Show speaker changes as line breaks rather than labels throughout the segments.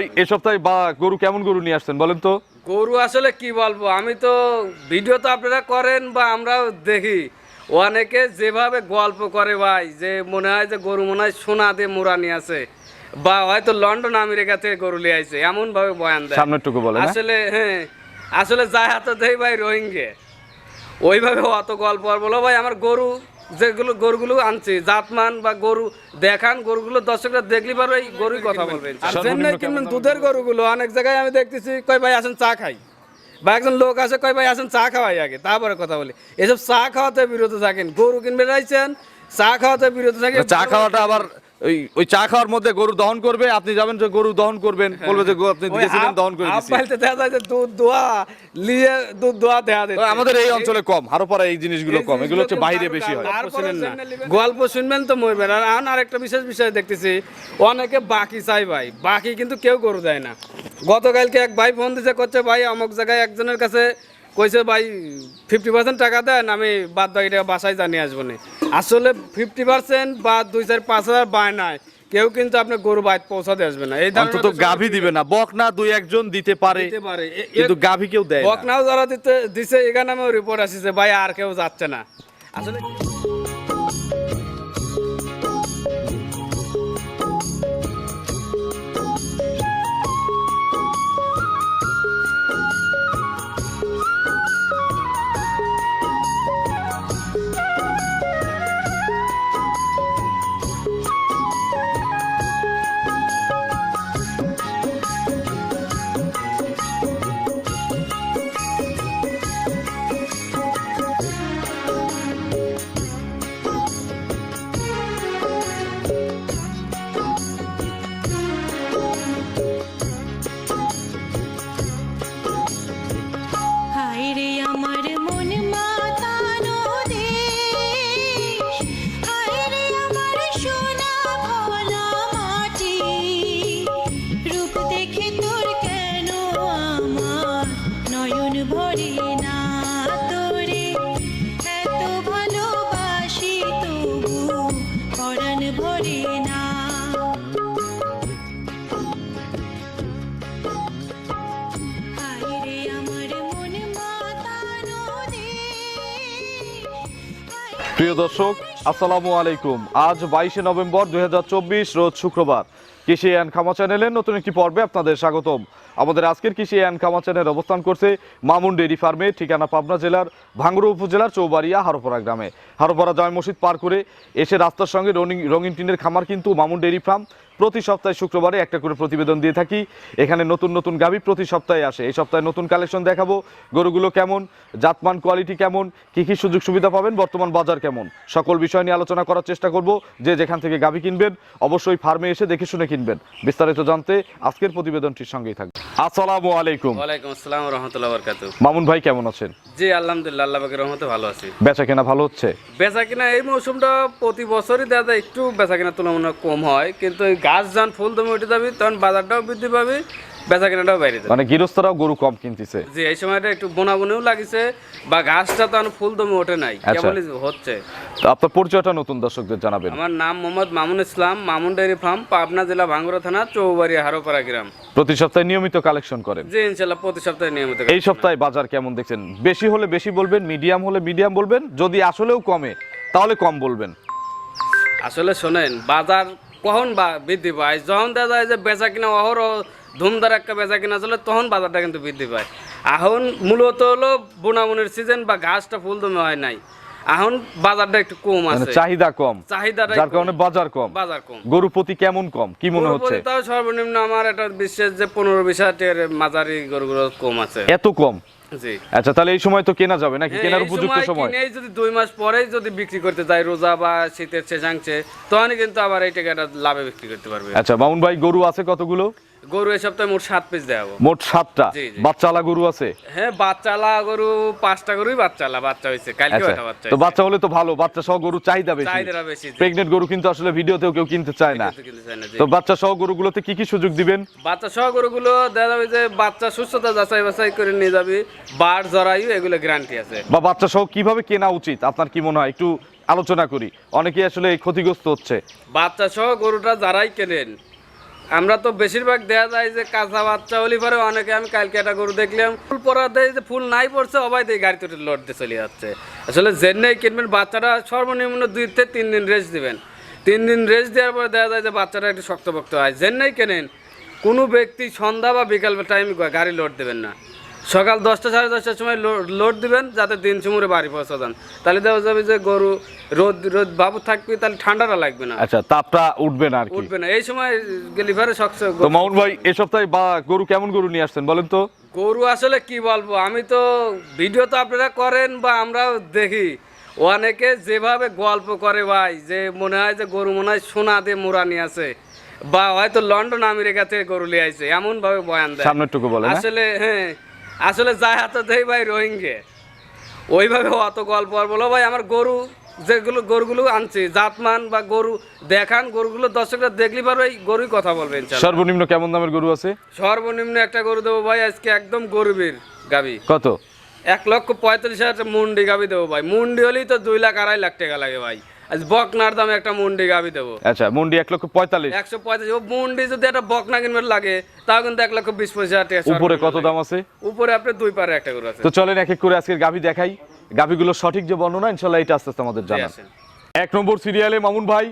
ভাই এ সপ্তাহে বা গরু কেমন গরু নিয়ে আসছেন বলেন তো?
গরু আসলে কি বলব? আমি তো ভিডিও তো আপনারা করেন বা আমরাও দেখি। অনেকে যেভাবে গল্প করে ভাই যে মনে হয় যে গরু মনে হয় সোনা দিয়ে মোড়া নিয়ে আছে বা হয়তো লন্ডন আমেরিকা থেকে গরু নিয়ে আসছে এমন ভাবে বয়ান দেয়।
সামনেরটুকু বলেন হ্যাঁ?
আসলে হ্যাঁ আসলে যায় হাতে দেই ভাই রোহিঙ্গে। ওইভাবে অত গল্প আর বলো ভাই আমার গরু যেগুলো গরুগুলো আনছি জাতমান বা গরু দেখান গরুগুলো দর্শকরা দেখলি পারো এই গরুই কথা বলবেন আর চেন্নাই কিনবেন দুধের গরুগুলো অনেক জায়গায় আমি দেখতেছি কয় ভাই আসেন চা খাই। বা একজন লোক আছে কয় ভাই আসেন চা খাওয়াই আগে তারপরে কথা বলি। এসব চা খাওয়াতে বিরত থাকেন গরু কিনবে রাইছেন চা খাওয়াতে বিরত থাকেন।
চা খাওয়াটা আবার ওই ওই চা খাওয়ার মধ্যে গরু দহন করবে আপনি যাবেন যে গরু দহন করবেন বলবে যে আপনি দিয়েছিলেন দহন করে
দেখা যায় যে দুধ দোয়া লিয়ে দুধ দোয়া
আমাদের এই অঞ্চলে কম হারোপাড়া এই জিনিসগুলো কম এগুলো হচ্ছে বাইরে বেশি হয়।
গল্প শুনবেন তো মরবেন। আর আর আরেকটা বিশেষ বিষয় দেখতেছি অনেকে বাকি চাই ভাই বাকি কিন্তু কেউ গরু দেয় না। গতকালকে এক ভাই ফোন দিছে করছে ভাই অমুক জায়গায় একজনের কাছে কইছে ভাই ফিফটি পার্সেন্ট টাকা দেন আমি বাদ বাকি টাকা বাসায় জানিয়ে আসব না। আসলে ফিফটি পার্সেন্ট বা দুই চার পাঁচ হাজার বায় নাই। কেউ কিন্তু আপনার গরু বাইত পৌঁছাতে আসবে না। এই
অন্তত গাভী দিবে না। বক না দুই একজন দিতে পারে কিন্তু গাভী কেউ দেয় না।
বকনাও যারা দিতে দিছে এখানে আমি রিপোর্ট আসছে ভাই আর কেউ যাচ্ছে না। আসলে
প্রিয় দর্শক, আসসালামু আলাইকুম। আজ বাইশে নভেম্বর দুই হাজার চব্বিশ, রোজ শুক্রবার। কৃষি অ্যান্ড খামা চ্যানেলের নতুন একটি পর্বে আপনাদের স্বাগতম। আমাদের আজকের কৃষি অ্যান্ড খামা চ্যানেল অবস্থান করছে মামুন ডেরি ফার্মে, ঠিকানা পাবনা জেলার ভাঙ্গুরু উপজেলার চৌবাড়িয়া, হারোপাড়া গ্রামে। হারোপাড়া জয় মসজিদ পার করে এসে রাস্তার সঙ্গে রঙিন রঙিন টিনের খামার কিন্তু মামুন ডেরি ফার্ম প্রতি সপ্তাহে শুক্রবারে একটা করে প্রতিবেদন দিয়ে থাকি। এখানে নতুন নতুন গাভী প্রতি সপ্তাহে আসে। এই সপ্তাহে নতুন কালেকশন দেখাবো। গরুগুলো কেমন? জাতমান কোয়ালিটি কেমন? কি কি সুযোগ সুবিধা পাবেন? বর্তমান বাজার কেমন? সকল বিষয় নিয়ে আলোচনা করার চেষ্টা করব। যে যেখান থেকে গাভী কিনবেন অবশ্যই ফার্মে এসে দেখে শুনে কিনবেন। বিস্তারিত জানতে আজকের প্রতিবেদনটির সঙ্গেই থাকবে আসসালামু আলাইকুম।
ওয়ালাইকুম আসসালাম রহমতুল্লাহ বরকাতু
মামুন ভাই কেমন আছেন?
জি আলহামদুলিল্লাহ আল্লাহ পাকের রহমতে ভালো আছি।
বেচা কেনা ভালো হচ্ছে?
বেচা কিনা এই মৌসুমটা প্রতি বছরই যায় একটু বেচা কিনা তুলনামূলক কম হয়। কিন্তু গাছ যখন ফুল তুমি উঠে যাবে তখন বাজারটাও বৃদ্ধি পাবে বেচা কিনাটাও বাইরে যাবে।
মানে গৃহস্থরাও গরু কম কিনতেছে।
জি এই সময়টা একটু বোনা বনেও লাগিছে বা গাছটা তখন ফুল দমে ওঠে নাই।
আচ্ছা।
কেবলই হচ্ছে?
তো আপনার পরিচয়টা নতুন দর্শকদের জানাবেন।
আমার নাম মোহাম্মদ মামুন ইসলাম মামুন ডেয়ারি ফার্ম পাবনা জেলা ভাঙ্গুরা থানা চৌবাড়ি হারোপাড়া গ্রাম।
প্রতি সপ্তাহে নিয়মিত কালেকশন করেন।
জি ইনশাল্লাহ প্রতি সপ্তাহে নিয়মিত
এই সপ্তাহে বাজার কেমন দেখছেন? বেশি হলে বেশি বলবেন মিডিয়াম হলে মিডিয়াম বলবেন যদি আসলেও কমে তাহলে কম বলবেন।
আসলে শোনেন বাজার কখন বা বৃদ্ধি পায়? যখন দেখা যায় যে বেচা কিনা অহরহ ধুমধার একটা বেচা কিনা চলে তখন বাজারটা কিন্তু বৃদ্ধি পায়। এখন মূলত হলো বোনাবুনের সিজন বা ঘাসটা ফুল দমে হয় নাই। এখন বাজারটা একটু কম
মানে
আছে।
চাহিদা কম।
চাহিদাটা
যার কারণে বাজার কম।
বাজার কম।
গরু প্রতি কেমন কম? কি মনে হচ্ছে?
তাও সর্বনিম্ন আমার একটা বিশ্বাস যে পনেরো বিশ হাজার মাঝারি গরুগুলো কম আছে।
এত কম? আচ্ছা তাহলে এই সময় তো কেনা যাবে নাকি? কেনার উপযুক্ত সময়
এই যদি দুই মাস পরেই যদি বিক্রি করতে যাই রোজা বা শীতের শেষাংশে তখনই কিন্তু আবার এই টাকাটা লাভে বিক্রি করতে পারবে।
আচ্ছা মামুন ভাই গরু আছে কতগুলো?
গরু এই সপ্তাহে মোট সাত পিস দেওয়া
মোট সাতটা। বাচ্চালা গরু আছে?
হ্যাঁ বাচ্চালা গরু পাঁচটা গরুই বাচ্চালা বাচ্চা হয়েছে। কালকে
আচ্ছা।
একটা বাচ্চা
তো বাচ্চা হলে তো ভালো বাচ্চা সহ গরু চাহিদা বেশি।
চাহিদাটা বেশি
গরু কিন্তু আসলে ভিডিওতেও কেউ কিনতে চায় না। তো বাচ্চা সহ গরুগুলোতে কি কি সুযোগ দিবেন?
বাচ্চা সহ গরুগুলো দেখা যাবে যে বাচ্চা সুস্থতা যাচাই বাছাই করে নিয়ে যাবি। বার জরায়ু এগুলো গ্যারান্টি আছে।
বা বাচ্চা সহ কীভাবে কেনা উচিত? আপনার কি মনে হয়? একটু আলোচনা করি। অনেকেই আসলে ক্ষতিগ্রস্ত হচ্ছে।
বাচ্চা সহ গরুটা যারাই কেনেন আমরা তো বেশিরভাগ দেখা যায় যে কাঁচা বাচ্চা হলি পরে অনেকে আমি কালকে একটা গরু দেখলাম। ফুল পরা দেয় যে ফুল নাই পড়ছে, অবাই দিয়ে গাড়ি তুলে লড় দিয়ে চলে যাচ্ছে। আসলে জেনেই কিনবেন, বাচ্চাটা সর্বনিম্ন দুই থেকে তিন দিন রেস্ট দিবেন। তিন দিন রেস্ট দেওয়ার পরে দেখা যায় যে বাচ্চাটা একটু শক্তপোক্ত হয়। জেনেই কেনেন, কোনো ব্যক্তি সন্ধ্যা বা বিকাল টাইম গাড়ি লোড দেবেন না। সকাল দশটা সাড়ে দশটার সময় লোড দিবেন যাতে দিন চুমুরে বাড়ি পৌঁছা যান। তাহলে দেখা যাবে যে গরু রোদ রোদ বাবু থাকবে তাহলে ঠান্ডাটা লাগবে না।
আচ্ছা তাপটা উঠবে না আর
উঠবে না। এই সময় গেলিভারে শক্ত
তো মামুন ভাই এ সপ্তাহে বা গরু কেমন গরু নিয়ে আসছেন বলেন তো?
গরু আসলে কি বলব আমি তো ভিডিও তো আপনারা করেন বা আমরাও দেখি। অনেকে যেভাবে গল্প করে ভাই যে মনে হয় যে গরু মনে হয় সোনা দিয়ে মোড়া নিয়ে আছে বা হয়তো লন্ডন আমেরিকা থেকে গরু নিয়ে আসছে এমন ভাবে বয়ান দেয়।
হ্যাঁ?
আসলে হ্যাঁ আসলে যায় হাত দেই ভাই রোহিঙ্গে। ওইভাবে অত গল্প আর বলো ভাই আমার গরু যেগুলো গরুগুলো আনছি জাতমান বা গরু দেখান গরুগুলো দর্শকরা দেখলি পারো এই গরুই কথা বলবেন
সর্বনিম্ন কেমন দামের গরু আছে?
সর্বনিম্ন একটা গরু দেবো ভাই আজকে একদম গরিবের গাবি।
কত?
এক লক্ষ পঁয়তাল্লিশ হাজার মুন্ডি গাবি দেবো ভাই। মুন্ডি হলেই তো দুই লাখ আড়াই লাখ টাকা লাগে ভাই। আজ বকনার দামে একটা মুন্ডি গাবি দেবো।
আচ্ছা মন্ডি এক লক্ষ পঁয়তাল্লিশ।
একশো পঁয়তাল্লিশ। ও মুন্ডি যদি একটা বকনা কিনবে লাগে তাও কিন্তু এক লক্ষ বিশ পঁচিশ হাজার টাকা
উপরে কত দাম আছে?
উপরে আপনি দুই পারে একটা গরু আছে।
তো চলেন এক এক করে আজকের গাভি দেখাই। গাভিগুলো সঠিক যে বর্ণনা ইনশাল্লাহ এটা আস্তে আস্তে আমাদের
জি,
জানান
আসেন।
এক নম্বর সিরিয়ালে মামুন ভাই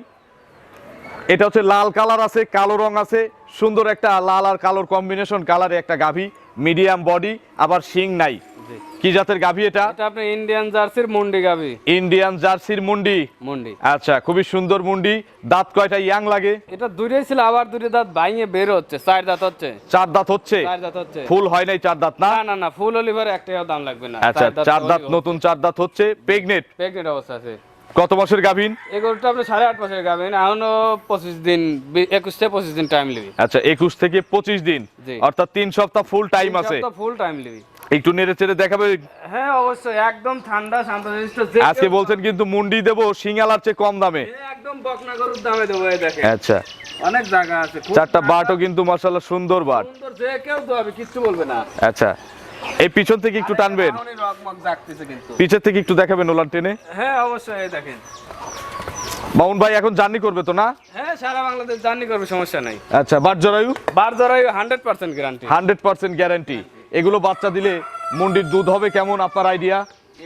এটা হচ্ছে লাল কালার আছে কালো রং আছে সুন্দর একটা লাল আর কালোর কম্বিনেশন কালারে একটা গাভি মিডিয়াম বডি আবার শিং নাই। কি জাতের গাভি এটা?
এটা আপনি ইন্ডিয়ান জার্সির মুন্ডি গাবি
ইন্ডিয়ান জার্সির মুন্ডি?
মুন্ডি।
আচ্ছা খুবই সুন্দর মুন্ডি। দাঁত কয়টা ইয়াং লাগে?
এটা দুটোই ছিল আবার দুটো দাঁত ভাঙে বের হচ্ছে চার দাঁত হচ্ছে।
চার দাঁত হচ্ছে?
চার দাঁত হচ্ছে।
ফুল হয় নাই চার দাঁত না?
না না ফুল অলিভার একটাও দাম লাগবে না।
আচ্ছা চার দাঁত নতুন চার দাঁত হচ্ছে প্রেগনেট
প্যাকেট অবস্থা আছে।
কত মাসের গাভিন
এই গরুটা আপনি সাড়ে আট মাসের গাবেন এখনও পঁচিশ দিন একুশ থেকে পঁচিশ দিন টাইম লিবি
আচ্ছা একুশ থেকে পঁচিশ দিন। অর্থাৎ তিন সপ্তাহ ফুল টাইম আছে।
ফুল টাইম লিবি
একটু নেড়ে চেড়ে দেখাবে?
হ্যাঁ অবশ্যই একদম ঠান্ডা শান্তশিষ্ট
আজকে বলছেন কিন্তু মুন্ডি দেবো সিঙ্গালার চেয়ে কম দামে।
একদম বকনা গরুর দামে দেবো এই দেখেন।
আচ্ছা।
অনেক জায়গা আছে
চারটা বাটও কিন্তু মার্শাল্লাহ সুন্দর বাট।
সুন্দর যে কেউ দেবে কিচ্ছু বলবে না।
আচ্ছা এই পিছন থেকে একটু টানবেন? পিছের থেকে একটু দেখাবেন ওলান টেনে?
হ্যাঁ অবশ্যই এই দেখেন।
মামুন ভাই এখন জার্নি করবে তো না?
হ্যাঁ সারা বাংলাদেশ জার্নি করবে সমস্যা নাই।
আচ্ছা বাট জরায়ু?
বার ধরাই hundred percent guarantee
hundred percent guarantee এগুলো বাচ্চা দিলে মুন্ডির দুধ হবে কেমন আপনার আইডিয়া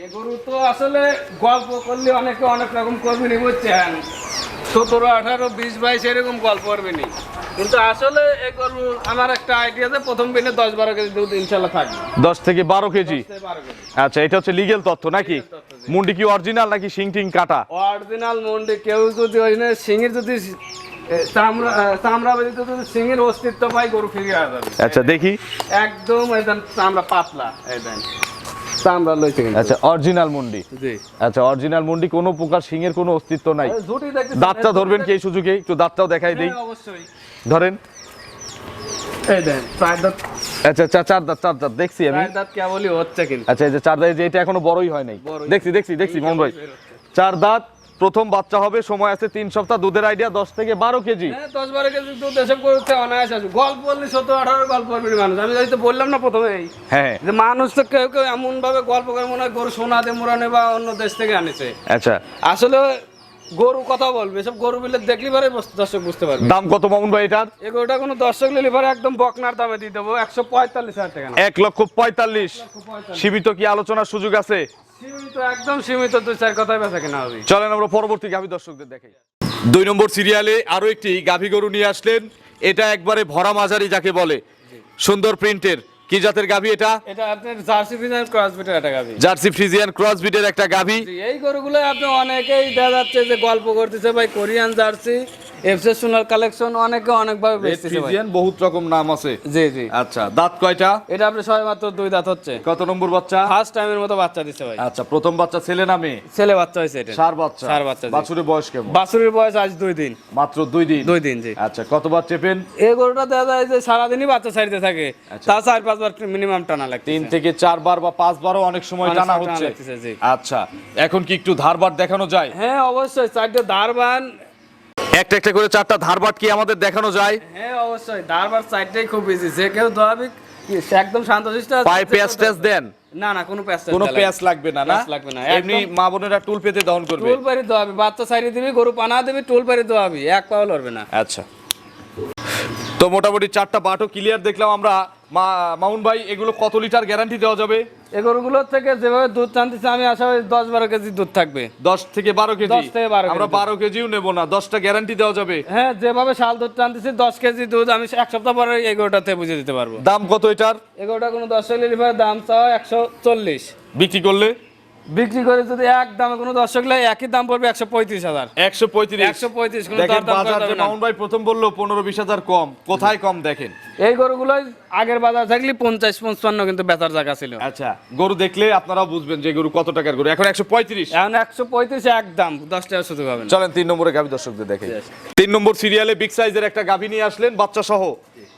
এ গরু তো আসলে গল্প করলে অনেকে অনেক রকম করবে নি বুঝছেন? সতেরো আঠারো বিশ বাইশ এরকম গল্প করবে নি কিন্তু আসলে এ গরু আমার একটা আইডিয়া যে প্রথম দিনে দশ বারো কেজি দুধ ইনশাল্লাহ থাকবে।
দশ থেকে বারো কেজি? আচ্ছা এটা হচ্ছে লিগেল তথ্য নাকি? মুন্ডি কি অরিজিনাল নাকি শিং টিং কাটা?
অরিজিনাল মন্ডি কেউ যদি ওই সিংহের যদি সিংহের অস্তিত্ব পাই গরু ফিরে
আচ্ছা দেখি।
একদম একদম চামড়া পাতলা এই চামড়া লইছে
আচ্ছা অরিজিনাল মুন্ডি।
জি।
আচ্ছা অরিজিনাল মুন্ডি কোনো প্রকার শিংয়ের কোনো অস্তিত্ব নাই। দাঁতটা ধরবেন কি এই সুযোগে? একটু দাঁতটাও দেখাই দেই।
হ্যাঁ, অবশ্যই।
ধরেন।
এই চার দাঁত।
আচ্ছা চার দাঁত চার দাঁত দেখছি আমি।
দাঁত হচ্ছে কিন্তু।
আচ্ছা এই যে চার দাঁত এটা এখনও বড়ই হয় নাই। দেখছি দেখছি দেখছি মোহন ভাই। চার দাঁত প্রথম বাচ্চা হবে সময় আছে তিন সপ্তাহ দুধের আইডিয়া দশ থেকে বারো কেজি।
হ্যাঁ দশ বারো কেজি দুধ এসব করতে অনায়াস আছে। গল্প বললে সতেরো আঠারো গল্প করবে মানুষ। আমি যাই তো বললাম না প্রথমেই
হ্যাঁ
যে মানুষ তো কেউ কেউ এমন ভাবে গল্প করে মনে হয় গরু সোনা দে মোড়ানে বা অন্য দেশ থেকে আনেছে।
আচ্ছা।
আসলে গরু কথা বলবে সব গরু বিলে দেখলি পারে দর্শক বুঝতে পারবে।
দাম কত মামুন ভাই এটার?
এই গরুটা কোনো দর্শক নিলে পরে একদম বকনার দামে দিয়ে দেবো একশো পঁয়তাল্লিশ হাজার টাকা
এক লক্ষ পঁয়তাল্লিশ। সীমিত কি আলোচনার সুযোগ আছে?
সীমিত একদম সীমিত দুই চার কথায় বেচা কেনা হবে।
চলেন আমরা পরবর্তী গাভী দর্শকদের দেখাই। দুই নম্বর সিরিয়ালে আরও একটি গাভী গরু নিয়ে আসলেন এটা একবারে ভরা মাঝারি যাকে বলে সুন্দর প্রিন্টের। কি জাতের গাভী এটা?
এটা আপনার জার্সি ফ্রিজিয়ান ক্রস বিটের একটা গাবি
জার্সি ফ্রিজিয়ান ক্রস বিটের একটা গাভী।
এই এই গরুগুলো আপনি অনেকেই দেখা যাচ্ছে যে গল্প করতেছে ভাই কোরিয়ান জার্সি এক্সেপশনাল কালেকশন অনেকে অনেকভাবে বেচতেছে ভাই।
বহুত রকম নাম আছে।
জি জি।
আচ্ছা দাঁত কয়টা?
এটা আপনি সবাই মাত্র দুই দাঁত হচ্ছে।
কত নম্বর বাচ্চা?
ফার্স্ট টাইমের মতো বাচ্চা দিচ্ছে ভাই।
আচ্ছা প্রথম বাচ্চা ছেলে না মেয়ে?
ছেলে বাচ্চা হয়েছে এটা।
সার বাচ্চা।
ষাঁড় বাচ্চা,
বাছুরের বয়স কেমন?
বাছুরের বয়স আজ দুই দিন।
মাত্র দুই দিন?
দুই দিন জি।
আচ্ছা কতবার চেপেন?
এই গরুটা দেখা যায় যে সারাদিনই বাচ্চা ছাড়তে থাকে। তা চার পাঁচবার মিনিমাম টানা লাগছে
তিন থেকে চারবার বা পাঁচবারও অনেক সময়
অনেক
টানা
সময় টানা
হচ্ছে। আচ্ছা এখন কি একটু ধারবার দেখানো যায়?
হ্যাঁ অবশ্যই। চারটে দারবান
একটা একটা করে চারটা ধারবাট কি আমাদের দেখানো যায়?
হ্যাঁ অবশ্যই। ধারবাট সাইডটাই খুব বেশি যে কেউ দোয়াবি একদম শান্তশিষ্ট
পায়ে দেন?
না না কোনো প্যাঁচ
কোনো পেঁয়াজ লাগবে না না?
লাগবে না,
এমনি মা বোনেরা টুল পেতে দহন করবে।
টুল পারি দোয়াবি বাচ্চা সাইডে দিবি গরু পানা দিবি টুল পারি দোয়াবি এক পাও লড়বে না।
আচ্ছা। তো মোটামুটি চারটা বাটও ক্লিয়ার দেখলাম আমরা। মা- মামুন ভাই এগুলো কত লিটার গ্যারান্টি দেওয়া যাবে?
গরুগুলোর থেকে যেভাবে দুধ টানতেছে আমি আশা করি দশ বারো কেজি দুধ থাকবে।
দশ থেকে বারো কেজি?
10 থেকে 12
আমরা বারো কেজিও নেব না দশটা গ্যারান্টি দেওয়া যাবে।
হ্যাঁ যেভাবে শাল দুধ টানতেছি দশ কেজি দুধ আমি এক সপ্তাহ পরে এগারোটাতে বুঝে দিতে পারব।
দাম কত এটার?
এগারোটা কোনো দশ লিটার দাম চাও একশো চল্লিশ।
বিক্রি করলে?
বিক্রি করে যদি এক দামে কোনো দর্শক লাই একই দাম পড়বে একশো পঁয়ত্রিশ হাজার।
একশো পঁয়ত্রিশ।
একশো পঁয়ত্রিশ।
মামুন ভাই প্রথম বলল পনেরো বিশ হাজার কম কোথায় কম দেখেন?
এই গরুগুলোই আগের বাজার থাকলে পঞ্চাশ পঞ্চান্ন কিন্তু বেচার জায়গা ছিল।
আচ্ছা গরু দেখলে আপনারা বুঝবেন যে গরু কত টাকার গরু। এখন একশো পঁয়ত্রিশ।
এখন একশো পঁয়ত্রিশ এক দাম দশ টাকা শুধু পাবেন।
চলেন তিন নম্বরে গাভী দর্শকদের দেখে। তিন নম্বর সিরিয়ালে বিগ সাইজের একটা গাভী নিয়ে আসলেন বাচ্চা সহ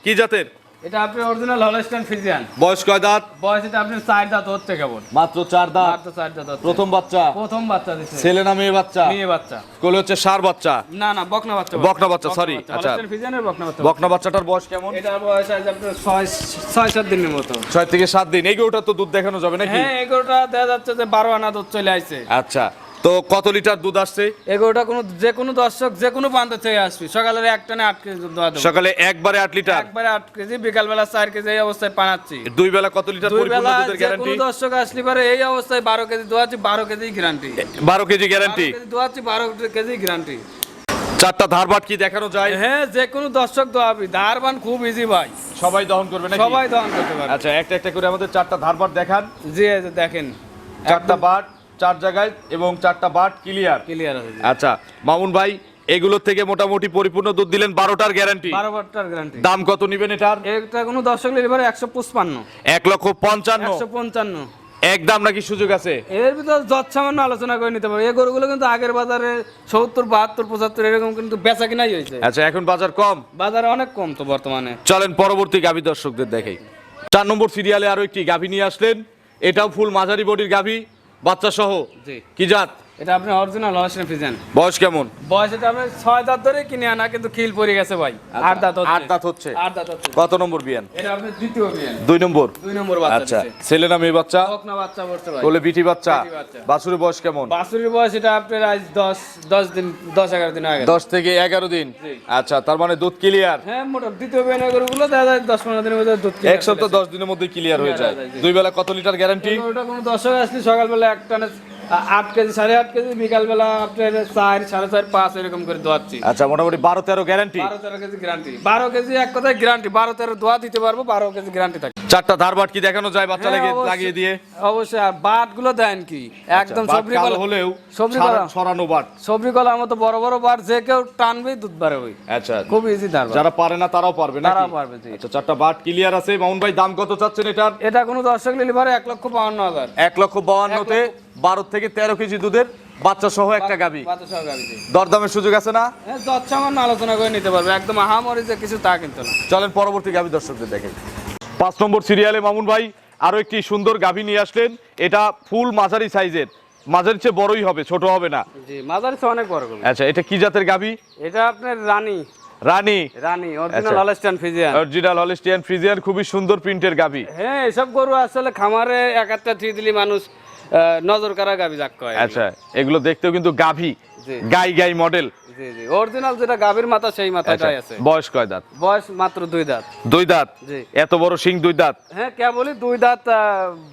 কি জাতের?
এটা আপনি অরিজিনাল হলস্টাইন ফিজিয়ান
বয়স কয় দাঁত?
বয়স এটা আপনি চার দাঁত হচ্ছে কেবল।
মাত্র চার দাঁত।
মাত্র চার দাঁত
প্রথম বাচ্চা?
প্রথম বাচ্চা দিচ্ছে।
ছেলে না মেয়ে বাচ্চা?
মেয়ে বাচ্চা।
কোলে হচ্ছে সার বাচ্চা?
না না বকনা বাচ্চা
বকনা বাচ্চা, sorry, আচ্ছা।
হলস্টাইন ফিজিয়ানের বকনা বাচ্চা।
বকনা বাচ্চাটার বয়স কেমন?
এটার বয়স আছে আপনার ছয় ছয় সাত দিনের মতো।
ছয় থেকে সাত দিন। এই গরুটা তো দুধ দেখানো যাবে নাকি?
হ্যাঁ এগারোটা দেখা যাচ্ছে যে বারো আনা দুধ চলে আসছে
আচ্ছা। তো কত লিটার দুধ আসছে?
এগারোটা কোনো যে কোনো দর্শক যে কোনো প্রান্ত থেকে আসবি। সকালের এক টানে আট কেজি দুধ দেওয়া
সকালে একবারে আট লিটার?
একবারে আট কেজি বিকালবেলা চার কেজি এই অবস্থায় পানাচ্ছি
দুই বেলা কত লিটার
দুই বেলা যে কোনো দর্শক আসলে পারে এই অবস্থায় বারো কেজি দোয়াচ্ছি বারো কেজি গ্যারান্টি
বারো কেজি গ্যারান্টি
দোয়াচ্ছি বারো কেজি গ্যারান্টি
চারটা ধারবাট কি দেখানো যায়?
হ্যাঁ যে কোনো দর্শক দোয়াবি ধারবান খুব ইজি ভাই।
সবাই দহন করবে নাকি?
সবাই দহন করতে পারে
আচ্ছা একটা একটা করে আমাদের চারটা ধারবাট দেখান।
জি দেখেন।
চারটা বাট। চার জায়গায় এবং চারটা বাট ক্লিয়ার।
ক্লিয়ার
আচ্ছা মামুন ভাই এগুলোর থেকে মোটামুটি পরিপূর্ণ দুধ দিলেন বারোটার গ্যারান্টি
বারো বারটার গ্যারান্টি
দাম কত নিবেন এটার?
এটা কোনো দর্শক লিভারে একশো পঁচপান্ন।
এক লক্ষ পঞ্চান্ন।
একশো পঞ্চান্ন।
এক দাম নাকি সুযোগ আছে?
এর ভিতর যত সামান্য আলোচনা করে নিতে পারবে। এই গরুগুলো কিন্তু আগের বাজারে সত্তর বাহাত্তর পঁচাত্তর এরকম কিন্তু বেচা কিনাই হয়েছে।
আচ্ছা এখন বাজার কম?
বাজারে অনেক কম তো বর্তমানে।
চলেন পরবর্তী গাভী দর্শকদের দেখাই। চার নম্বর সিরিয়ালে আরও একটি গাভী নিয়ে আসলেন। এটাও ফুল মাঝারি বডির গাভী। বাচ্চা সহ কি জাত?
এটা আপনি অরিজিনাল হলস্টেন ফিজেন
বয়স কেমন?
বয়স এটা আপনি ছয় দাঁত ধরে কিনে আনা কিন্তু খিল পড়ে গেছে ভাই। আট দাঁত
আট দাঁত হচ্ছে?
আট দাঁত হচ্ছে।
কত নম্বর বিয়ান?
এটা আপনি দ্বিতীয় বিয়ে
দুই নম্বর?
দুই নম্বর বাচ্চা
আচ্ছা ছেলে না মেয়ে বাচ্চা?
বকনা বাচ্চা পড়ছে ভাই।
কোলে বিটি বাচ্চা। বাছুরের বয়স কেমন?
বাছুরির বয়স এটা আপনার আজ দশ দশ দিন দশ এগারো দিন আগে।
দশ থেকে এগারো দিন? আচ্ছা তার মানে দুধ ক্লিয়ার
হ্যাঁ মোটা দ্বিতীয় বিয়ে গরুগুলো দেখা যায় দশ পনেরো দিনের মধ্যে দুধ
এক সপ্তাহ দশ দিনের মধ্যে ক্লিয়ার হয়ে যায়। দুই বেলা কত লিটার গ্যারান্টি
ওটা কোনো দর্শক আসলে সকালবেলা এক টানে আট কেজি সাড়ে আট কেজি বিকালবেলা আপনার চার সাড়ে চার পাঁচ এরকম করে দোয়াচ্ছি।
আচ্ছা মোটামুটি বারো তেরো গ্যারান্টি
বারো তেরো কেজি গ্যারান্টি বারো কেজি এক কথায় গ্যারান্টি বারো তেরো দোয়া দিতে পারব বারো কেজি গ্যারান্টি থাকে।
চারটা ধারবাট কি দেখানো যায় বাচ্চা
হ্যাঁ,
লাগিয়ে দিয়ে?
অবশ্যই বাটগুলো দেন কি? একদম সবরি
কলা হলেও
সবরি কলা
সরানো বাট।
সবরি কলার মতো বড় বড় বাট যে কেউ টানবে দুধ বাড়ে ওই।
আচ্ছা।
খুব ইজি তার
যারা পারে না তারাও পারবে না
তারাও পারবে,
আচ্ছা চারটা বাট ক্লিয়ার আছে। মামুন ভাই দাম কত চাচ্ছেন এটার?
এটা কোনো দর্শক নিলে ভাড়া এক লক্ষ বাউন্ন হাজার।
এক লক্ষ বাউন্নতে বারো থেকে তেরো কেজি দুধের বাচ্চা সহ একটা গাবি। দরদামের সুযোগ আছে না?
হ্যাঁ সামান্য আলোচনা করে নিতে পারবে একদম আহামরি যে কিছু তা কিন্তু না।
চলেন পরবর্তী গাবি দর্শকদের দেখেন পাঁচ নম্বর সিরিয়ালে মামুন ভাই আরও একটি সুন্দর গাভী নিয়ে আসলেন। এটা ফুল মাঝারি সাইজের। মাঝারি চেয়ে বড়ই হবে ছোট হবে না।
জি মাঝারি তো অনেক বড়।
আচ্ছা এটা কি জাতের গাভী?
এটা আপনার Rani.
Rani.
Rani original. Holstein Friesian
original Holstein Friesian খুবই সুন্দর প্রিন্টের গাভী।
হ্যাঁ এসব গরু আসলে খামারে এক একটা থ্রি দিলি মানুষ নজর কারা গাভী যাক কয়
আচ্ছা এগুলো। দেখতেও কিন্তু গাভী গাই গাই মডেল
জি জি। অরিজিনাল যেটা গাভীর মাথা সেই
আচ্ছা
মাথাটাই আছে।
বয়স কয় দাঁত?
বয়স মাত্র দুই দাঁত।
দুই দাঁত?
জি।
এত বড় সিং দুই দাঁত?
হ্যাঁ কে বলি দুই দাঁত আহ,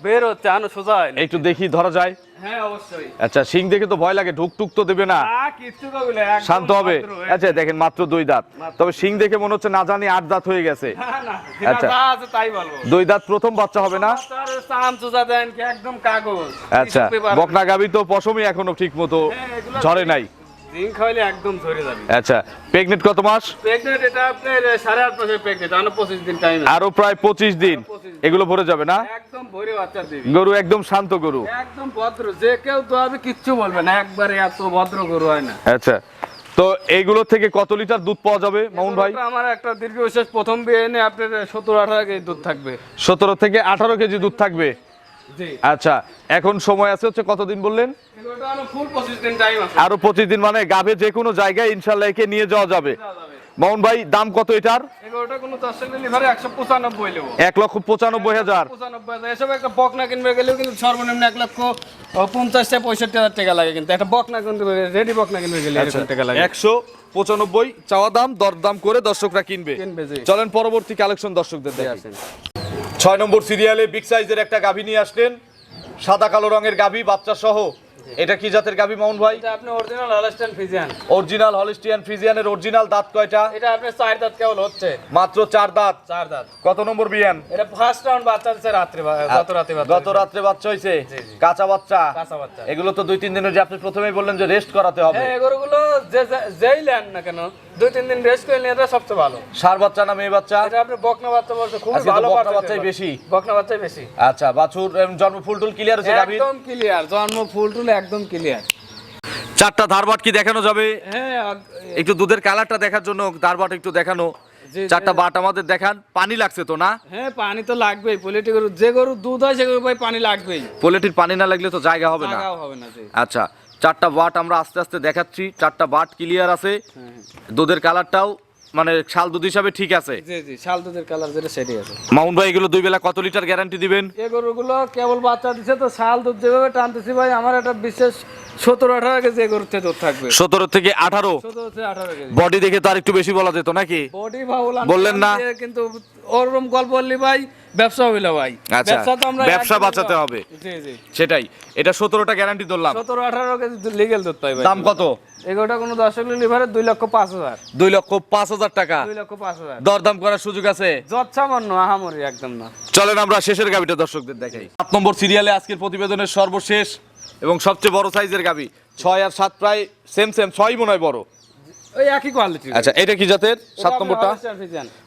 বের হচ্ছে আনো সোজা
একটু দেখি ধরা যায়।
হ্যাঁ অবশ্যই।
আচ্ছা সিং দেখে তো ভয় লাগে ঢুক টুক তো দেবে না।
কিচ্ছু
শান্ত হবে। আচ্ছা দেখেন মাত্র দুই দাঁত। তবে সিং দেখে মনে হচ্ছে না জানি আট দাঁত হয়ে গেছে। আচ্ছা।
তাই বলব।
দুই দাঁত প্রথম বাচ্চা হবে না?
দেন একদম কাগজ।
আচ্ছা বকনা গাবি তো পশমই এখনও ঠিক মতো
হ্যাঁ,
ঝরে নাই।
জিঙ্ক খাইলে একদম ঝরে যাবে।
আচ্ছা প্রেগনেন্ট কত মাস?
প্রেগনেন্ট এটা আপনার সাড়ে আট মাসের প্রেগনেন্ট আনো পঁচিশ দিন টাইম
আরও প্রায় পঁচিশ দিন। এগুলো ভরে যাবে না?
একদম ভরে বাচ্চা দিবি।
গরু একদম শান্ত গরু।
একদম ভদ্র যে কেউ তো আমি কিচ্ছু বলবে না একবারে এত ভদ্র গরু হয় না।
আচ্ছা তো এইগুলো থেকে কত লিটার দুধ পাওয়া যাবে মামুন ভাই?
আমার একটা দীর্ঘ বিশেষ প্রথম বিয়ে এনে আপনার সতেরো আঠারো কেজি দুধ থাকবে।
সতেরো থেকে আঠারো কেজি দুধ থাকবে? আচ্ছা এখন সময় আছে হচ্ছে কতদিন বললেন?
আরও পঁচিশ দিন
মানে গাভে যে কোনো জায়গায় ইনশাল্লাহ একে নিয়ে যাওয়া যাবে। মামুন ভাই দাম কত এটার? এক লক্ষ পঁচানব্বই হাজার।
এসব একটা বকনা কিনবে গেলেও কিন্তু সর্বনিম্ন এক লক্ষ পঞ্চাশ থেকে পঁয়ষট্টি হাজার টাকা লাগে কিন্তু। একটা বকনা কিনতে রেডি বকনা কিনবে গেলে এরকম টাকা লাগে।
একশো পঁচানব্বই চাওয়া দাম দরদাম করে দর্শকরা কিনবে।
কিনবে।
চলেন পরবর্তী কালেকশন দর্শকদের দেখি।
আসেন।
ছয় নম্বর সিরিয়ালে বিগ সাইজের একটা গাভী নিয়ে আসলেন। সাদা কালো রঙের গাভী বাচ্চা সহ এটা কি জাতের গাভী মাউন ভাই?
এটা আপনি original Holstein Friesian
original Holstein ফ্রিজিয়ানের original দাঁত কয়টা?
এটা আপনি চার দাঁত কেবল হচ্ছে।
মাত্র চার দাঁত?
চার দাঁত।
কত নম্বর বিয়ান?
এটা ফার্স্ট রাউন্ড বাচ্চা হচ্ছে রাত্রে গত রাতে বাচ্চা
গত রাত্রে বাচ্চা
জি।
কাঁচা বাচ্চা?
কাঁচা বাচ্চা।
এগুলো তো দুই তিন দিনের যে আপনি প্রথমেই বললেন যে রেস্ট করাতে হবে।
হ্যাঁ এগুলো যে যে- যেই লেন না কেন দুই তিন দিন রেস্ট করে নিয়ে সবচেয়ে ভালো।
সার বাচ্চা না মেয়ে বাচ্চা?
এটা আপনি বকনা বাচ্চা বলতে খুব ভালো
বকনা বাচ্চাই বেশি।
বকনা বাচ্চাই বেশি।
আচ্ছা বাছুর জন্ম ফুল টুল ক্লিয়ার গাভীর?
একদম ক্লিয়ার জন্ম ফুল টুল একদম ক্লিয়ার
চারটা ধারবাট কি দেখানো যাবে?
হ্যাঁ
একটু দুধের কালারটা দেখার জন্য ধারবাট একটু দেখানো। চারটা বাট আমাদের দেখান পানি লাগছে তো না?
হ্যাঁ পানি তো লাগবেই। পোলিটি গরু যে গরু দুধ হয় সে গরু ভাই পানি লাগবেই।
পোলেটির পানি না লাগলে তো জায়গা হবে না।
হবে না
আচ্ছা চারটা বাট আমরা আস্তে আস্তে দেখাচ্ছি চারটা বাট ক্লিয়ার আছে। দুধের কালারটাও মানে শাল দুধ হিসাবে ঠিক আছে।
জি জি শাল দুধের কালার যেটা সেটাই আছে।
মাউন্ট ভাই এগুলো দুই বেলা কত লিটার গ্যারান্টি দিবেন?
এই গরুগুলো কেবল বাচ্চা দিছে তো শাল দুধ যেভাবে টানতেছি ভাই আমার একটা বিশেষ সতেরো আঠারো কেজি এই গরুতে দুধ থাকবে।
সতেরো থেকে আঠারো?
সতেরো থেকে আঠারো কেজি।
বডি দেখে তো আর একটু বেশি বলা যেত নাকি?
বডি
বললেন না?
কিন্তু ওরকম গল্প বললি ভাই ব্যবসা হইল ভাই।
আচ্ছা,
ব্যবসা তো আমরা
ব্যবসা বাঁচাতে হবে।
জি জি।
সেটাই। এটা সতেরোটা গ্যারান্টি ধরলাম।
সতেরো আঠারো কেজি লিগেল দুধ পাই ভাই।
দাম কত?
এগুলোটা কোনো দর্শক লিভারে দুই লক্ষ পাঁচ হাজার।
দুই লক্ষ পাঁচ হাজার টাকা।
দুই লক্ষ পাঁচ হাজার।
দরদাম করার সুযোগ আছে?
যত সামান্য আহামরি একদম না।
চলেন আমরা শেষের গাবিটা দর্শকদের দেখাই। সাত নম্বর সিরিয়ালে আজকের প্রতিবেদনের সর্বশেষ এবং সবচেয়ে বড় সাইজের গাবি। ছয় আর সাত প্রায় সেম সেম ছয় মনে হয় বড়।
ওই একই কোয়ালিটি
আচ্ছা এটা কি জাতের? সাত নম্বরটা?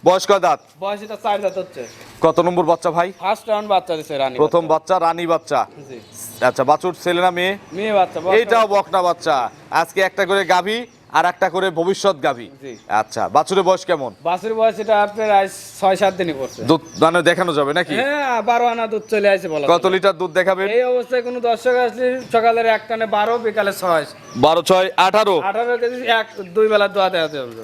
বয়স কয় দাঁত?
বয়স এটা চার দাঁত হচ্ছে।
কত নম্বর বাচ্চা ভাই?
ফার্স্ট রাউন্ড বাচ্চা দিছে রানী
প্রথম বাচ্চা রানী বাচ্চা। আচ্ছা বাছুর ছেলে না মেয়ে?
মেয়ে বাচ্চা
এইটাও বকনা বাচ্চা। আজকে একটা করে গাভী আর একটা করে ভবিষ্যৎ গাভী। আচ্ছা বাছুরের বয়স কেমন?
বাছুর বয়স এটা আপনার আজ ছয় সাত দিনই পড়ছে।
দুধ মানে দেখানো যাবে নাকি?
হ্যাঁ বারো আনা দুধ চলে আসে বলা
কত লিটার দুধ দেখাবেন?
এই অবস্থায় কোনো দর্শক আসলে সকালের এক টানে বারো বিকালে ছয়।
বারো ছয় আঠারো?
আঠারো কেজি এক দুই বেলা দোয়া দেওয়াতে হবে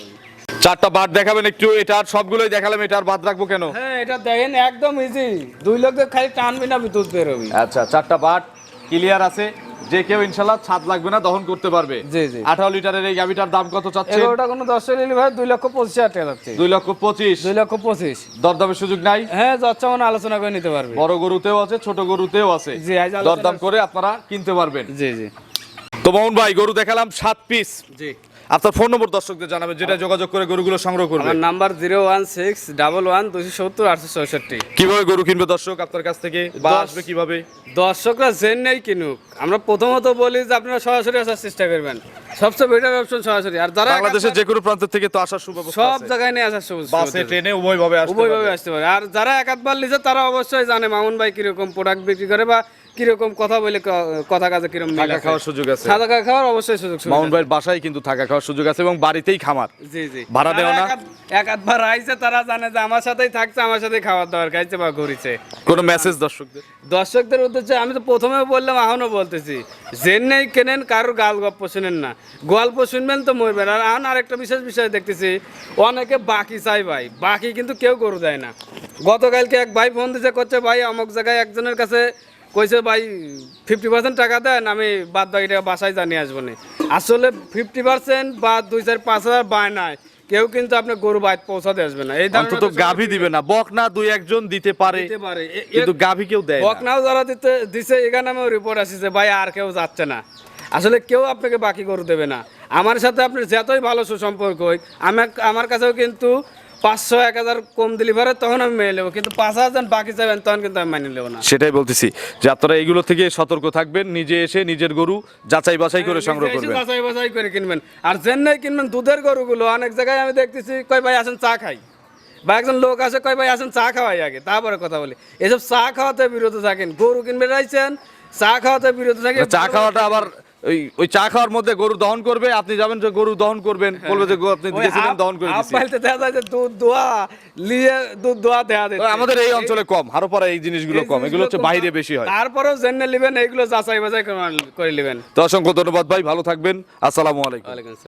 চারটা বাট দেখাবেন একটু এটার সবগুলোই দেখালাম এটা আর বাদ রাখব কেন?
হ্যাঁ এটা দেখেন একদম ইজি দুই লোক খালি টানবি না দুধ বেরোবি
আচ্ছা চারটা বাট ক্লিয়ার আছে। যে কেউ ইনশাল্লাহ ছাদ লাগবে না দহন করতে পারবে।
জি জি।
আঠারো লিটারের এই গাভিটার দাম কত চাচ্ছে
এগারোটা কোনো লিটার ভাই দুই লক্ষ পঁচিশ হাজার টাকা যাচ্ছে।
দুই লক্ষ পঁচিশ।
দুই লক্ষ পঁচিশ।
দরদামের সুযোগ নাই?
হ্যাঁ যাচ্ছে মানে আলোচনা করে নিতে পারবে।
বড় গরুতেও আছে ছোট গরুতেও আছে।
জি,
দরদাম করে আপনারা কিনতে পারবেন।
জি জি।
তো মোহন ভাই গরু দেখালাম সাত পিস
জি।
আপনার ফোন নম্বর দর্শকদের জানাবেন যেটা যোগাযোগ করে গরুগুলো সংগ্রহ করবে।
আমার number zero one six double one দুশো সত্তর আটশো চৌষট্টি
কীভাবে গরু কিনবে দর্শক আপনার কাছ থেকে? বা আসবে কীভাবে?
দর্শকরা জেন নেই কিনুক। আমরা প্রথমত বলি যে আপনারা সরাসরি আসার চেষ্টা করবেন। সবচেয়ে বেটার অপশন সরাসরি। আর যারা
বাংলাদেশের যে কোনো প্রান্ত থেকে তো আসার সুব্যবস্থা
সব জায়গায় নিয়ে আসার সুযোগ
বাসে ট্রেনে উভয়ভাবে আসতে
উভয়ভাবে আসতে পারে আর যারা একাধবার লিখে তারা অবশ্যই জানে মামুন ভাই কীরকম প্রোডাক্ট বিক্রি করে বা কীরকম কথা বলে কথা কাজে কীরকম
থাকা খাওয়ার সুযোগ আছে।
থাকা খাওয়ার অবশ্যই সুযোগ
মাউন্ট ভাইয়ের বাসায় কিন্তু থাকা খাওয়ার সুযোগ আছে এবং বাড়িতেই খামার।
জি জি।
ভাড়া দেওয়া না?
একাধ- একাধবার আইছে তারা জানে যে আমার সাথেই থাকছে আমার সাথেই খাওয়ার দাওয়ার খাইছে বা ঘুরিছে।
কোন মেসেজ দর্শকদের?
দর্শকদের উদ্দেশ্যে আমি তো প্রথমে বললাম এখনও বলতেছি জেন নেই কেনেন কারোর গাল গপ্প শুনেন না। গল্প শুনবেন তো মরবেন। আর এখন আরেকটা বিশেষ বিষয় দেখতেছি অনেকে বাকি চাই ভাই বাকি কিন্তু কেউ গরু দেয় না। গতকালকে এক ভাই ফোন দিছে করছে ভাই অমুক জায়গায় একজনের কাছে কইছে ভাই ফিফটি পার্সেন্ট টাকা দেন আমি বাদ বাকি টাকা বাসায় জানিয়ে আসব না। আসলে ফিফটি পার্সেন্ট বা দুই চার পাঁচ হাজার বায় নাই। কেউ কিন্তু আপনি গরু বাইর পৌঁছাতে আসবে না। এই
অন্তত
ধারণাটা
গাভী দিবে না। বক না দুই একজন দিতে পারে
দিতে
কিন্তু গাভী কেউ দেয় না।
বকনাও যারা দিতে দিছে এখানে আমার রিপোর্ট আসছে ভাই আর কেউ যাচ্ছে না। আসলে কেউ আপনাকে বাকি গরু দেবে না। আমার সাথে আপনার যতই ভালো সুসম্পর্ক আমার আমার কাছেও কিন্তু পাঁচশো এক হাজার কম দিলি পারে তখন আমি মেনে নেব। কিন্তু পাঁচ হাজার বাকি চাইবেন তখন কিন্তু আমি মেনে নেব না।
সেটাই বলতেছি যে আপনারা এগুলো থেকে সতর্ক থাকবেন নিজে এসে নিজের গরু যাচাই বাছাই করে সংগ্রহ করবেন
যাচাই বাছাই করে কিনবেন। আর চেন্নাই কিনবেন দুধের গরুগুলো অনেক জায়গায় আমি দেখতেছি কয় ভাই আসেন চা খাই। বা একজন লোক আসে কয় ভাই আসেন চা খাওয়াই আগে তারপরে কথা বলি। এসব চা খাওয়াতে বিরত থাকেন গরু কিনবে রাইছেন চা খাওয়াতে বিরত থাকেন।
চা খাওয়াটা আবার ওই ওই চা খাওয়ার মধ্যে গরু দহন করবে আপনি যাবেন যে গরু দহন করবেন বলবে যে আপনি দিয়েছিলেন দহন করে
দেখা যায় যে দুধ দোয়া লিয়ে দুধ দোয়া
আমাদের এই অঞ্চলে কম হারোপাড়া এই জিনিসগুলো কম এগুলো হচ্ছে বাইরে বেশি হয়।
তারপরেও জেনে নেবেন এইগুলো যাচাই বাছাই করে- নেবেন।
তো অসংখ্য ধন্যবাদ ভাই ভালো থাকবেন আসসালামু আলাইকুম।
আসসালাম।